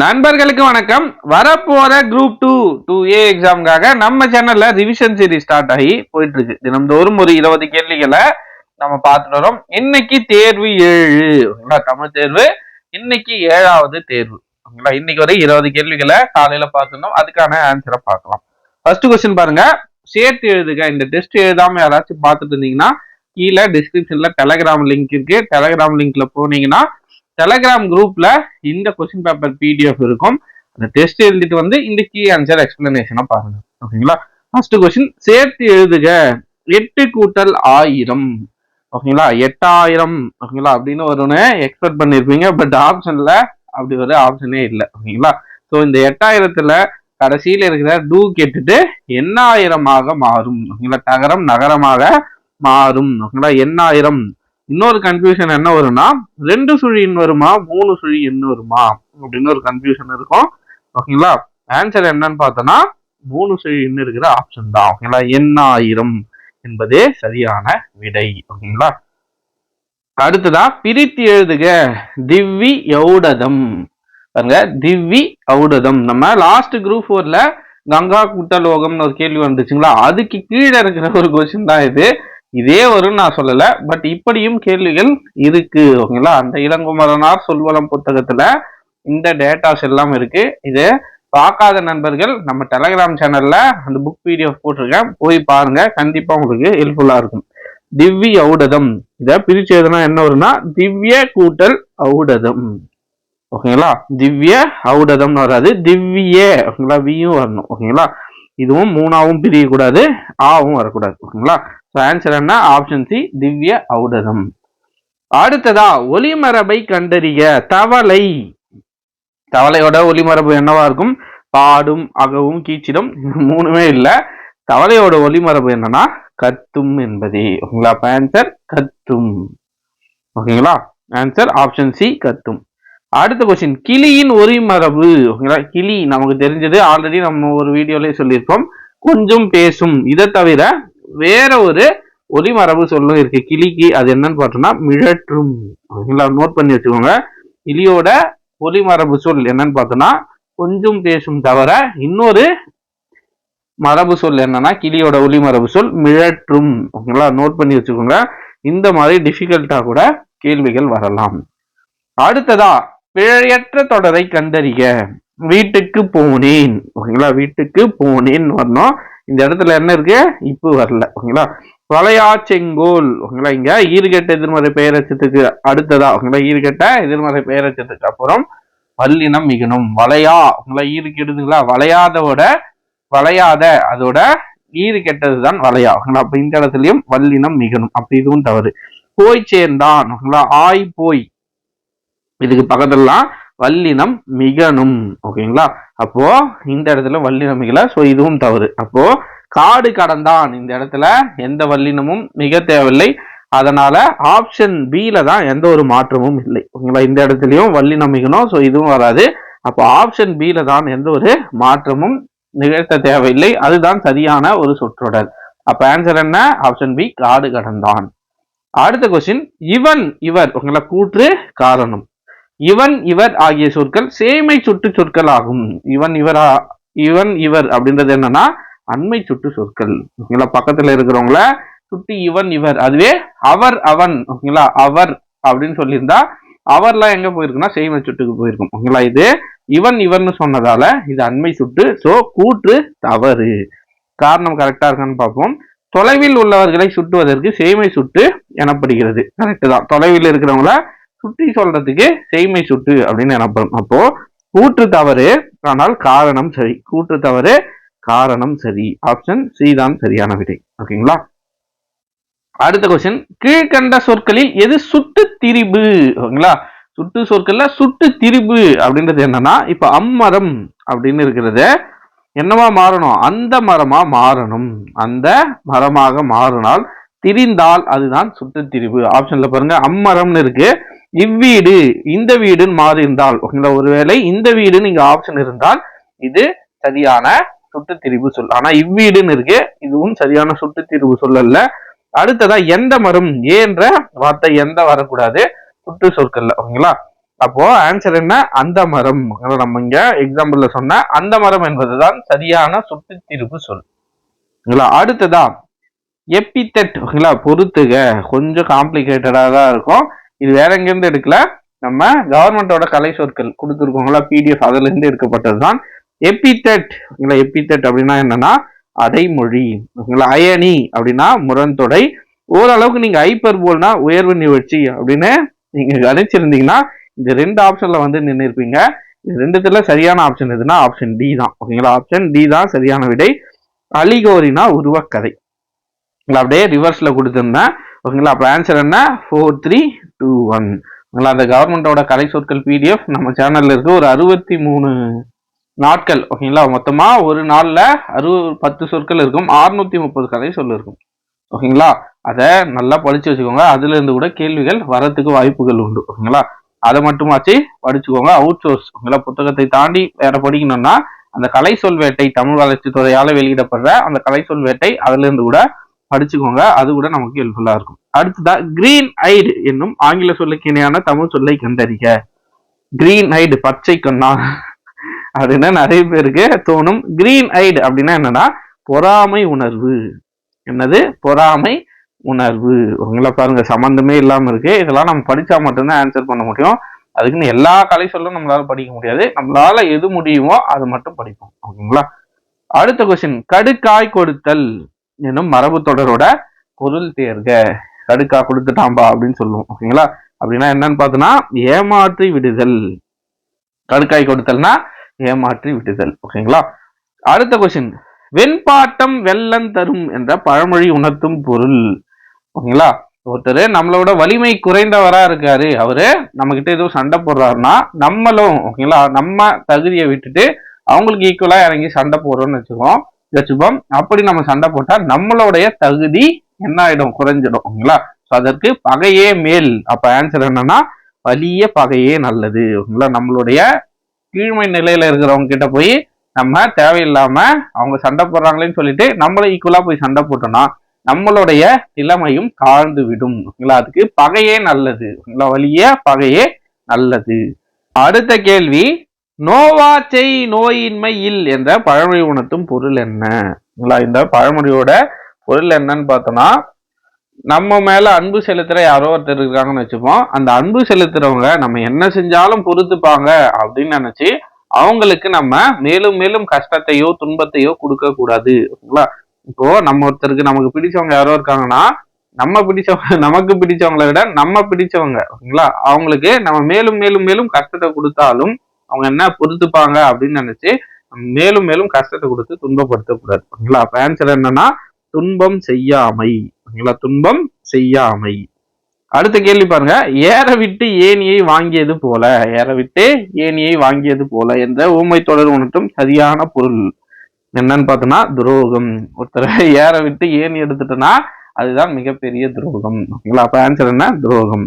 நண்பர்களுக்கு வணக்கம். வரப்போற குரூப் டூ டூ ஏ எக்ஸாமுக்காக நம்ம சேனல்ல ரிவிஷன் சீரிஸ் ஸ்டார்ட் ஆகி போயிட்டு இருக்கு தினம்தோறும் ஒரு இருபது கேள்விகளை நம்ம பார்த்துட்டு வரோம். இன்னைக்கு தேர்வு ஏழு. ஓகேங்களா? தமிழ் தேர்வு. இன்னைக்கு ஏழாவது தேர்வு. ஓகேங்களா? இன்னைக்கு வரை இருபது கேள்விகளை காலையில பார்த்துருந்தோம். அதுக்கான ஆன்சரை பார்க்கலாம். ஃபர்ஸ்ட் கொஸ்டின் பாருங்க. சேர்த்து எழுதுக. இந்த டெஸ்ட் எழுதாம யாராச்சும் பார்த்துட்டு இருந்தீங்கன்னா கீழே டிஸ்கிரிப்ஷன்ல டெலகிராம் லிங்க் இருக்கு. டெலகிராம் லிங்க்ல போனீங்கன்னா டெலகிராம் குரூப்ல இந்த கொஸ்டின் பேப்பர் பிடிஎஃப் இருக்கும். அந்த டெஸ்ட் எழுதிட்டு வந்து இந்த கீ ஆன்சர் எக்ஸ்பிளனேஷனா பாருங்க. ஓகேங்களா? ஃபர்ஸ்ட் கொஸ்டின் சேர்த்து எழுதுக. எட்டு கூட்டல் ஆயிரம். ஓகேங்களா? எட்டாயிரம். ஓகேங்களா? அப்படின்னு வரும்னு எக்ஸ்பெக்ட் பண்ணிருப்பீங்க. பட் ஆப்ஷன்ல அப்படி ஒரு ஆப்ஷனே இல்லை. ஓகேங்களா? ஸோ இந்த எட்டாயிரத்துல கடைசியில் இருக்கிற டூ கேட்டுட்டு எண்ணாயிரமாக மாறும். ஓகேங்களா? நகரம் நகரமாக மாறும். ஓகேங்களா? எண்ணாயிரம். இன்னொரு கன்ஃபியூஷன் என்ன வரும்னா ரெண்டு சுழி இன் வருமா மூணு சுழி இன் வருமா அப்படின்னு ஒரு கன்ஃபியூஷன் இருக்கும். ஓகேங்களா ஆன்சர் என்னன்னு பார்த்தோன்னா மூணு சுழி இன் இருக்கிற ஆப்ஷன் தான். ஓகேங்களா எண்ணாயிரம் என்பதே சரியான விடை. ஓகேங்களா அடுத்ததா பிரித்து எழுதுக. திவ்வி யௌடதம் பாருங்க திவ்வி ஔடதம். நம்ம லாஸ்ட் குரூப் ஃபோர்ல கங்கா குட்டலோகம்னு ஒரு கேள்வி வந்துச்சுங்களா? அதுக்கு கீழே இருக்கிற ஒரு கொஸ்டின் தான் இது. இதே வரும்னு நான் சொல்லல பட் இப்படியும் கேள்விகள் இருக்கு ஓகேங்களா? அந்த இளங்குமரனார் சொல்வளம் புத்தகத்துல இந்த டேட்டாஸ் எல்லாம் இருக்கு. இது பார்க்காத நண்பர்கள் நம்ம டெலகிராம் சேனல்ல அந்த புக் பிடிஎஃப் போட்டிருக்கேன். போய் பாருங்க கண்டிப்பா உங்களுக்கு ஹெல்ப்ஃபுல்லா இருக்கும். திவ்வி ஔடதம். இதை பிரிச்சு எதுனா என்ன வரும்னா திவ்ய கூட்டல் ஔடதம். ஓகேங்களா? திவ்ய ஔடதம்னு வராது திவ்ய ஓகேங்களா? வியும் வரணும் ஓகேங்களா? இதுவும் மூணாவும் பிரியக்கூடாது ஆவும் வரக்கூடாது ஓகேங்களா? ஸோ ஆன்சர் என்ன? ஆப்ஷன் சி திவ்ய ஔடதம். அடுத்ததா ஒலிமரபை கண்டறிய தவளை. தவளையோட ஒலிமரபு என்னவா இருக்கும்? பாடும் அகவும் கீச்சிடும் மூணுமே இல்லை. தவளையோட ஒலிமரபு என்னன்னா கத்தும் என்பதே. ஓகேங்களா? அப்ப ஆன்சர் கத்தும். ஓகேங்களா? ஆன்சர் ஆப்ஷன் சி கத்தும். அடுத்த கொஸ்டின் கிளியின் ஒலிமரபு. ஓகேங்களா? கிளி நமக்கு தெரிஞ்சது ஆல்ரெடி நம்ம ஒரு வீடியோலயே சொல்லியிருப்போம் கொஞ்சம் பேசும். இதை தவிர வேற ஒரு ஒலிமரபு சொல்லும் இருக்கு. கிளிக்கு அது என்னன்னு பார்த்தோம்னா மிழற்றும். ஓகேங்களா? நோட் பண்ணி வச்சுக்கோங்க. கிளியோட ஒலிமரபு சொல் என்னன்னு பார்த்தோம்னா கொஞ்சம் பேசும் தவிர இன்னொரு மரபு சொல் என்னன்னா கிளியோட ஒலிமரபு சொல் மிழற்றும். ஓகேங்களா? நோட் பண்ணி வச்சுக்கோங்க. இந்த மாதிரி டிஃபிகல்ட்டா கூட கேள்விகள் வரலாம். அடுத்ததா பிழையற்ற தொடரை கண்டறிய வீட்டுக்கு போனேன். ஓகேங்களா? வீட்டுக்கு போனேன் வரணும். இந்த இடத்துல என்ன இருக்கு? இப்போ வரல. ஓகேங்களா? வளையா செங்கோல் ஓகேங்களா? இங்க ஈர்கட்ட எதிர்மறை பெயரச்சத்துக்கு அடுத்ததா. ஓகேங்களா? ஈர்கட்ட எதிர்மறை பெயரச்சத்துக்கு அப்புறம் வல்லினம் மிகணும். வளையா. உங்களா ஈர்க்கிடுதுங்களா கெடுதுங்களா? வளையாதோட வளையாத அதோட ஈறு கெட்டது தான் வளையா. ஓகேங்களா? அப்ப இந்த இடத்துலயும் வல்லினம் மிகணும். அப்படி இதுவும் தவறு. போய் சேர்ந்தான். ஓகேங்களா? ஆய் போய் இதுக்கு பக்கத்துலாம் வல்லினம் மிகணும் ஓகேங்களா? அப்போ இந்த இடத்துல வல்லினம் மிகல ஸோ இதுவும் தவறு. அப்போ காடு கடந்தான். இந்த இடத்துல எந்த வல்லினமும் மிக தேவையில்லை. அதனால ஆப்ஷன் பியில தான் எந்த ஒரு மாற்றமும் இல்லை. ஓகேங்களா? இந்த இடத்துலயும் வல்லினம் மிகணும் ஸோ இதுவும் வராது. அப்போ ஆப்ஷன் பியில தான் எந்த ஒரு மாற்றமும் நிகழ்த்த தேவையில்லை. அதுதான் சரியான ஒரு சொற்றொடர். அப்ப ஆன்சர் என்ன? ஆப்ஷன் பி காடு கடந்தான். அடுத்த கொஸ்டின் இவன் இவர் உங்களை கூற்று காரணம். இவன் இவர் ஆகிய சொற்கள் சேமை சுட்டு சொற்கள் ஆகும் இவன் இவர் இவன் இவர் அப்படின்றது என்னன்னா அண்மை சுட்டு சொற்கள். ஓகேங்களா? பக்கத்துல இருக்கிறவங்கள சுட்டி இவன் இவர். அதுவே அவர் அவன். ஓகேங்களா? அவர் அப்படின்னு சொல்லியிருந்தா அவர்லாம் எங்க போயிருக்குன்னா செய்மை சுட்டுக்கு போயிருக்கும். ஓகேங்களா? இது இவன் இவர்னு சொன்னதால இது அண்மை சுட்டு சோ கூற்று தவறு. காரணம் கரெக்டா இருக்கான்னு பார்ப்போம். தொலைவில் உள்ளவர்களை சுட்டுவதற்கு சேமை சுட்டு எனப்படுகிறது. கரெக்டு தான். தொலைவில் இருக்கிறவங்கள சுட்டி சொல்றதுக்கு செய்மை சுட்டு அப்படின்னு நினைப்போம் அப்போ கூற்று தவறு ஆனால் காரணம் சரி. கூற்று தவறு காரணம் சரி. ஆப்ஷன் சி தான் சரியான விடை. ஓகேங்களா? அடுத்த கொஸ்டின் கீழ்கண்ட சொற்களில் எது சுட்டு திரிபு? ஓகேங்களா? சுட்டு சொற்கள்ல சுட்டு திரிபு அப்படின்றது என்னன்னா இப்ப அம்மரம் அப்படின்னு இருக்கிறது என்னவா மாறணும்? அந்த மரமா மாறணும். அந்த மரமாக மாறினால் திரிந்தால் அதுதான் சுட்டு திரிபு. ஆப்ஷன்ல பாருங்க அம்மரம்னு இருக்கு. இவ்வீடு இந்த வீடுன்னு மாறி இருந்தால் ஓகேங்களா? ஒருவேளை இந்த வீடுன்னு இங்க ஆப்ஷன் இருந்தால் இது சரியான சுட்டு திரிவு சொல். ஆனா இவ்வீடுன்னு இருக்கு இதுவும் சரியான சுட்டு திரிபு சொல்லல அடுத்ததா எந்த மரம்? ஏன்ற வார்த்தை எந்த வரக்கூடாது? சுட்டு சொற்கள்ல ஓகேங்களா? அப்போ ஆன்சர் என்ன? அந்த மரம். நம்ம இங்க எக்ஸாம்பிள்ல சொன்ன அந்த மரம் என்பதுதான் சரியான சுட்டுத்திருப்பு சொல். ஓகேங்களா? அடுத்ததா எப்பித்தட் ஓகேங்களா? பொறுத்துக. கொஞ்சம் காம்ப்ளிகேட்டடா தான் இருக்கும். இது வேற எங்கேருந்து எடுக்கல? நம்ம கவர்மெண்டோட கலை சொற்கள் கொடுத்துருக்கோங்களா பிடிஎஃப் அதுல இருந்து எடுக்கப்பட்டது தான் எப்பித்தட் ஓகேங்களா எப்பித்தட் அப்படின்னா என்னன்னா அடைமொழி. ஓகேங்களா அயனி அப்படின்னா முரண்தொடை ஓரளவுக்கு நீங்க ஹைப்பர் போல்னா உயர்வு நிகழ்ச்சி அப்படின்னு நீங்க கணிச்சிருந்தீங்கன்னா இந்த ரெண்டு ஆப்ஷன்ல வந்து நின்று இருப்பீங்க இது ரெண்டுத்துல சரியான ஆப்ஷன் எதுனா ஆப்ஷன் டி தான். ஓகேங்களா ஆப்ஷன் டி தான் சரியான விடை. அலிகோரினா உருவக்கதை. அப்படியே ரிவர்ஸ்ல கொடுத்துருந்தேன். ஓகேங்களா அப்போ ஆன்சர் என்ன? ஃபோர் த்ரீ டூ ஒன் உங்களை அந்த கவர்மெண்டோட கலை சொற்கள் பிடிஎஃப் நம்ம சேனல்ல இருக்கு. ஒரு அறுபத்தி மூணு நாட்கள் ஓகேங்களா? மொத்தமா ஒரு நாள்ல அறுபது பத்து சொற்கள் இருக்கும். அறுநூத்தி முப்பது கதை சொல் இருக்கும். ஓகேங்களா? அதை நல்லா படிச்சு வச்சுக்கோங்க. அதுல இருந்து கூட கேள்விகள் வரத்துக்கு வாய்ப்புகள் உண்டு. ஓகேங்களா? அதை மட்டுமாச்சு படிச்சுக்கோங்க. அவுட் சோர்ஸ் உங்களை புத்தகத்தை தாண்டி வேற படிக்கணும்னா அந்த கலை சொல் வேட்டை தமிழ் வளர்ச்சி துறையால வெளியிடப்படுற அந்த கலை சொல் வேட்டை அதுல இருந்து கூட படிச்சுக்கோங்க அது கூட நமக்கு ஹெல்ப்ஃபுல்லா இருக்கும். அடுத்ததா கிரீன் ஐடு என்னும் ஆங்கில சொல்லுக்கு இணையான தமிழ் சொல்லை கண்டறிக. கிரீன் ஐடு பச்சை கண்ணா. அப்படின்னா நிறைய பேருக்கு தோணும். கிரீன் ஐடு அப்படின்னா என்னன்னா பொறாமை உணர்வு. என்னது? பொறாமை உணர்வு. உங்களை பாருங்க சம்மந்தமே இல்லாம இருக்கு. இதெல்லாம் நம்ம படிச்சா மட்டும்தான் ஆன்சர் பண்ண முடியும். அதுக்குன்னு எல்லா கலை சொல்லும் நம்மளால படிக்க முடியாது. நம்மளால எது முடியுமோ அது மட்டும் படிப்போம். ஓகேங்களா? அடுத்த கொஸ்டின் கடுக்காய் கொடுத்தல். என்னும் மரபு தொடரோட பொருள் தேர்க. கடுக்கா கொடுத்துட்டாம்பா அப்படின்னு சொல்லுவோம். ஓகேங்களா அப்படின்னா என்னன்னு பார்த்தோன்னா ஏமாற்றி விடுதல். கடுக்காய் கொடுத்தல்னா ஏமாற்றி விடுதல். ஓகேங்களா அடுத்த கொஸ்டின் வெண்பாட்டம் வெள்ளம் தரும் என்ற பழமொழி உணர்த்தும் பொருள். ஓகேங்களா ஒருத்தர் நம்மளோட வலிமை குறைந்தவரா இருக்காரு. அவரு நம்ம கிட்ட ஏதோ சண்டை போடுறாருன்னா நம்மளும் ஓகேங்களா நம்ம தகுதியை விட்டுட்டு அவங்களுக்கு ஈக்குவலா இறங்கி சண்டை போடுறோம்னு வச்சுக்கோம் வச்சுப்போம் அப்படி நம்ம சண்டை போட்டா நம்மளுடைய தகுதி என்ன ஆயிடும் குறைஞ்சிடும் ஓகேங்களா? ஸோ அதற்கு பகையே மேல். அப்ப ஆன்சர் என்னன்னா வலிய பகையே நல்லது ஓகேங்களா? நம்மளுடைய கீழ்மை நிலையில இருக்கிறவங்க கிட்ட போய் நம்ம தேவையில்லாம அவங்க சண்டை போடுறாங்களேன்னு சொல்லிட்டு நம்மளும் ஈக்குவலா போய் சண்டை போட்டோம்னா நம்மளுடைய நிலைமையும் தாழ்ந்து விடும் ஓகேங்களா? அதுக்கு பகையே நல்லது ஓகேங்களா? வலிய பகையே நல்லது. அடுத்த கேள்வி நோவாச்சை நோயின்மை இல் என்ற பழமொழி உணர்த்தும் பொருள் என்ன? இந்த பழமொழியோட பொருள் என்னன்னு பார்த்தோம்னா நம்ம மேல அன்பு செலுத்துற யாரோ ஒருத்தர் இருக்காங்கன்னு வச்சுப்போம். அந்த அன்பு செலுத்துறவங்க நம்ம என்ன செஞ்சாலும் பொறுத்துப்பாங்க அப்படின்னு நினைச்சு அவங்களுக்கு நம்ம மேலும் மேலும் கஷ்டத்தையோ துன்பத்தையோ கொடுக்க கூடாது. ஓகேங்களா? இப்போ நம்ம ஒருத்தருக்கு நமக்கு பிடிச்சவங்க யாரோ இருக்காங்கன்னா நம்ம பிடிச்சவங்க நமக்கு பிடிச்சவங்களை விட நம்ம பிடிச்சவங்க ஓகேங்களா? அவங்களுக்கு நம்ம மேலும் மேலும் மேலும் கஷ்டத்தை கொடுத்தாலும் அவங்க என்ன பொறுத்துப்பாங்க அப்படின்னு நினைச்சு மேலும் மேலும் கஷ்டத்தை கொடுத்து துன்பப்படுத்தக்கூடாது ஓகேங்களா அப்ப ஆன்சர் என்னன்னா துன்பம் செய்யாமை. ஓகேங்களா துன்பம் செய்யாமை. அடுத்த கேள்வி பாருங்க. ஏற விட்டு ஏனியை வாங்கியது போல ஏற விட்டு ஏனியை வாங்கியது போல என்ற ஊமை தொடர் உணர்த்தும் சரியான பொருள் என்னன்னு பார்த்தோம்னா துரோகம். ஒருத்தரை ஏற விட்டு ஏணி எடுத்துட்டோம்னா அதுதான் மிகப்பெரிய துரோகம். ஓகேங்களா அப்ப ஆன்சர் என்ன? துரோகம்.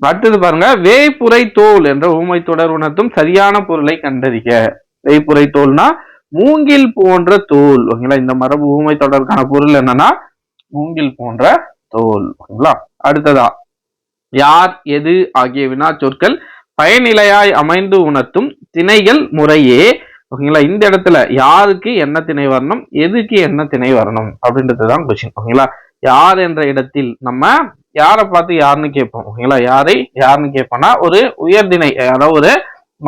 அடுத்தது பாருங்க வேய்புரை தோல் என்ற ஊமை தொடர் உணர்த்தும் சரியான பொருளை கண்டறிக. வேய்புரை தோல்னா மூங்கில் போன்ற தோல் ஓகேங்களா? இந்த மரபு ஊமை தொடருக்கான பொருள் என்னன்னா மூங்கில் போன்ற தோல் ஓகேங்களா? அடுத்ததா யார் எது ஆகிய வினா சொற்கள் பயனிலையாய் அமைந்து உணர்த்தும் திணைகள் முறையே ஓகேங்களா? இந்த இடத்துல யாருக்கு என்ன திணை வரணும் எதுக்கு என்ன திணை வரணும் அப்படின்றது தான் கொஸ்டின் ஓகேங்களா? யார் என்ற இடத்தில் நம்ம யாரை பார்த்து யாருன்னு கேட்போம் ஓகேங்களா? யாரை யாருன்னு கேட்போம்னா ஒரு உயர்தினை அதாவது ஒரு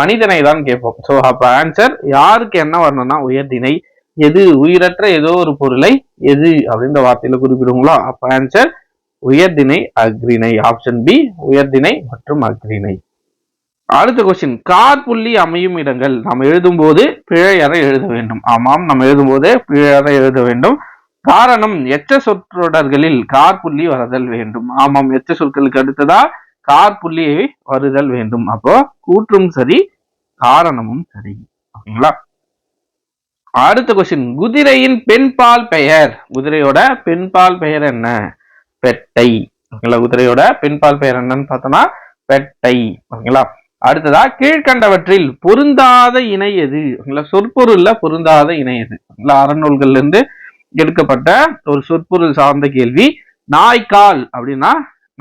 மனிதனை தான் கேட்போம். ஸோ அப்ப ஆன்சர் யாருக்கு என்ன வரணும்னா உயர்தினை எது உயிரற்ற ஏதோ ஒரு பொருளை எது அப்படின்ற வார்த்தையில குறிப்பிடுங்களோ அப்ப ஆன்சர் உயர்தினை அக்ரிணை ஆப்ஷன் பி உயர்தினை மற்றும் அக்ரிணை அடுத்த கொஸ்டின் கார் புள்ளி அமையும் இடங்கள். நாம் எழுதும்போது பிழையறை எழுத வேண்டும். ஆமாம் நம்ம எழுதும்போது பிழையறை எழுத வேண்டும். காரணம் எச்ச சொற்றொடர்களில் கார் புள்ளி வருதல் வேண்டும். ஆமாம் எச்ச சொற்களுக்கு அடுத்ததா கார் புள்ளியை வருதல் வேண்டும். அப்போ கூற்றும் சரி காரணமும் சரி. ஓகேங்களா? அடுத்த கொஸ்டின் குதிரையின் பெண்பால் பெயர். குதிரையோட பெண்பால் பெயர் என்ன? பெட்டை. ஓகேங்களா? குதிரையோட பெண்பால் பெயர் என்னன்னு பார்த்தோம்னா பெட்டை. ஓகேங்களா? அடுத்ததா கீழ்கண்டவற்றில் பொருந்தாத இணை எது? ஓகேங்களா? சொற்பொருள்ல பொருந்தாத இணை எது? ஓகேங்களா? அறநூல்கள்ல இருந்து எடுக்கப்பட்ட ஒரு சொற்பொருள் சார்ந்த கேள்வி. நாய்க்கால் அப்படின்னா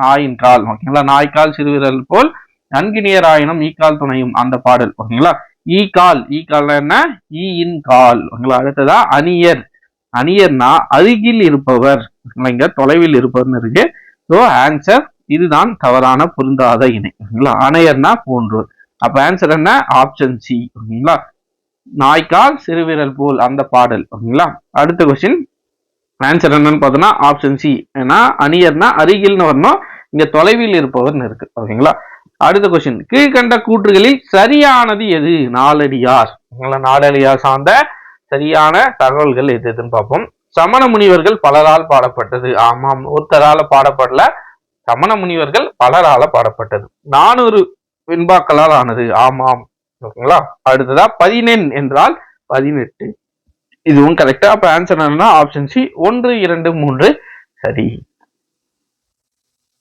நாயின் கால் ஓகேங்களா? நாய்க்கால் சிறுவிரல் போல் நன்கினியராயினும் ஈக்கால் துணையும் அந்த பாடல் ஓகேங்களா? ஈ கால் ஈ கால்னா என்ன? ஈயின் இன் கால் ஓகேங்களா? அடுத்ததா அணியர். அணியர்னா அருகில் இருப்பவர் இங்க தொலைவில் இருப்பவர்னு இருக்கு. ஸோ ஆன்சர் இதுதான் தவறான பொருந்தாத இணை ஓகேங்களா? அணையர்னா போன்றோர். அப்ப ஆன்சர் என்ன? ஆப்ஷன் சி ஓகேங்களா? நாய்க்கால் சிறுவிரல் போல் அந்த பாடல் ஓகேங்களா? அடுத்த கொஸ்டின் ஆன்சர் என்னன்னு பார்த்தோம்னா ஆப்ஷன் சி ஏன்னா அணியர்னா அருகில்னு வரணும் இங்க தொலைவில் இருப்பவர்னு இருக்கு ஓகேங்களா? அடுத்த கொஸ்டின் கீழ்கண்ட கூற்றுகளில் சரியானது எது? நாலடியார் நாலடியார் சார்ந்த சரியான தகவல்கள் எது எதுன்னு பார்ப்போம். சமண முனிவர்கள் பலரால் பாடப்பட்டது. ஆமாம் ஒருத்தரால பாடப்படல. சமண முனிவர்கள் பலரால பாடப்பட்டது. நானூறு வெண்பாக்களால் ஆனது. ஆமாம். ஓகேங்களா? அடுத்ததா பதினெண் என்றால் பதினெட்டு. இதுவும் கரெக்டா அப்ப ஆன்சர் என்னன்னா ஆப்ஷன் சி ஒன்று இரண்டு மூன்று. சரி.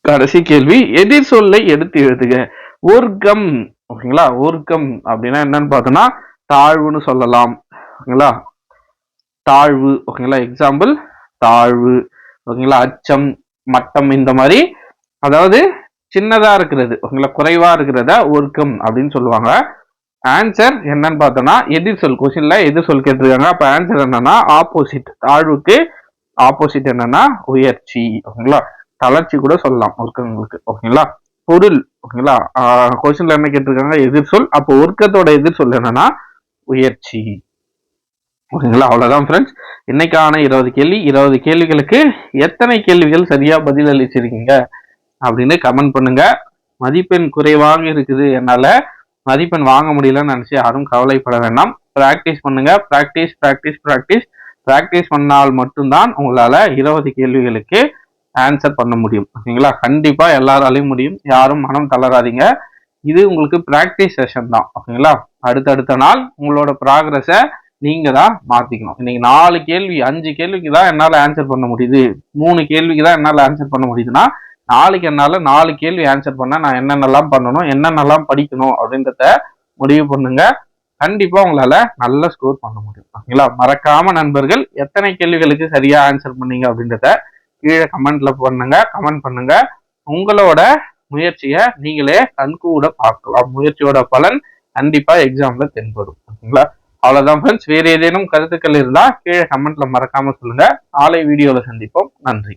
கடைசி கேள்வி எதிர் சொல்லை எடுத்து எழுதுக. ஒர்க்கம் ஓகேங்களா? ஒர்க்கம் அப்படின்னா என்னன்னு பார்த்தோம்னா தாழ்வுன்னு சொல்லலாம். ஓகேங்களா? தாழ்வு. ஓகேங்களா? எக்ஸாம்பிள் தாழ்வு. ஓகேங்களா? அச்சம் மட்டம் இந்த மாதிரி. அதாவது சின்னதா இருக்கிறது. ஓகேங்களா? குறைவா இருக்கிறத ஒர்க்கம் அப்படின்னு சொல்லுவாங்க. ஆன்சர் என்னன்னு பார்த்தோம்னா எதிர் சொல்? கொஸ்டின்ல எதிர் சொல் கேட்டிருக்காங்க? அப்ப ஆன்சர் என்னன்னா ஆப்போசிட் தாழ்வுக்கு ஆப்போசிட் என்னன்னா உயர்ச்சி. ஓகேங்களா? தளர்ச்சி கூட சொல்லலாம் ஒர்க்கங்களுக்கு ஓகேங்களா? பொருள். ஓகேங்களா? கொஸ்டின்ல என்ன கேட்டிருக்காங்க? எதிர் சொல். அப்போ ஒர்க்கத்தோட எதிர் சொல் என்னன்னா உயர்ச்சி. ஓகேங்களா? அவ்வளவுதான் ஃப்ரெண்ட்ஸ் இன்னைக்கான இருபது கேள்வி. இருபது கேள்விகளுக்கு எத்தனை கேள்விகள் சரியா பதில் அளிச்சிருக்கீங்க? அப்படின்னு கமெண்ட் பண்ணுங்க. மதிப்பெண் குறைவாக இருக்குது. என்னால மதிப்பெண் வாங்க முடியலன்னு நினச்சி யாரும் கவலைப்பட வேண்டாம். ப்ராக்டிஸ் பண்ணுங்க. ப்ராக்டிஸ் ப்ராக்டிஸ் ப்ராக்டிஸ் ப்ராக்டிஸ் பண்ணால் மட்டும்தான் உங்களால் இருபது கேள்விகளுக்கு ஆன்சர் பண்ண முடியும். ஓகேங்களா கண்டிப்பாக எல்லாராலையும் முடியும். யாரும் மனம் தளராதீங்க. இது உங்களுக்கு ப்ராக்டிஸ் செஷன் தான். ஓகேங்களா அடுத்தடுத்த நாள் உங்களோட ப்ராக்ரஸை நீங்கள் தான் மாற்றிக்கணும் இன்னைக்கு நாலு கேள்வி அஞ்சு கேள்விக்கு தான் என்னால் ஆன்சர் பண்ண முடியுது. மூணு கேள்விக்கு தான் என்னால் ஆன்சர் பண்ண முடியுதுன்னா நாளைக்கு என்னால நாலு கேள்வி ஆன்சர் பண்ண நான் என்னென்னலாம் பண்ணணும் என்னென்னலாம் படிக்கணும் அப்படின்றத முடிவு பண்ணுங்க. கண்டிப்பா உங்களால நல்ல ஸ்கோர் பண்ண முடியும். ஓகேங்களா? மறக்காம நண்பர்கள் எத்தனை கேள்விகளுக்கு சரியா ஆன்சர் பண்ணீங்க அப்படின்றத கீழே கமெண்ட்ல பண்ணுங்க. கமெண்ட் பண்ணுங்க. உங்களோட முயற்சியை நீங்களே கண்கூட பார்க்கலாம். முயற்சியோட பலன் கண்டிப்பா எக்ஸாம்ல தென்படும். ஓகேங்களா? அவ்வளவுதான் ஃப்ரெண்ட்ஸ் வேற ஏதேனும் கருத்துக்கள் இருந்தா கீழே கமெண்ட்ல மறக்காம சொல்லுங்க. நாளை வீடியோல சந்திப்போம். நன்றி.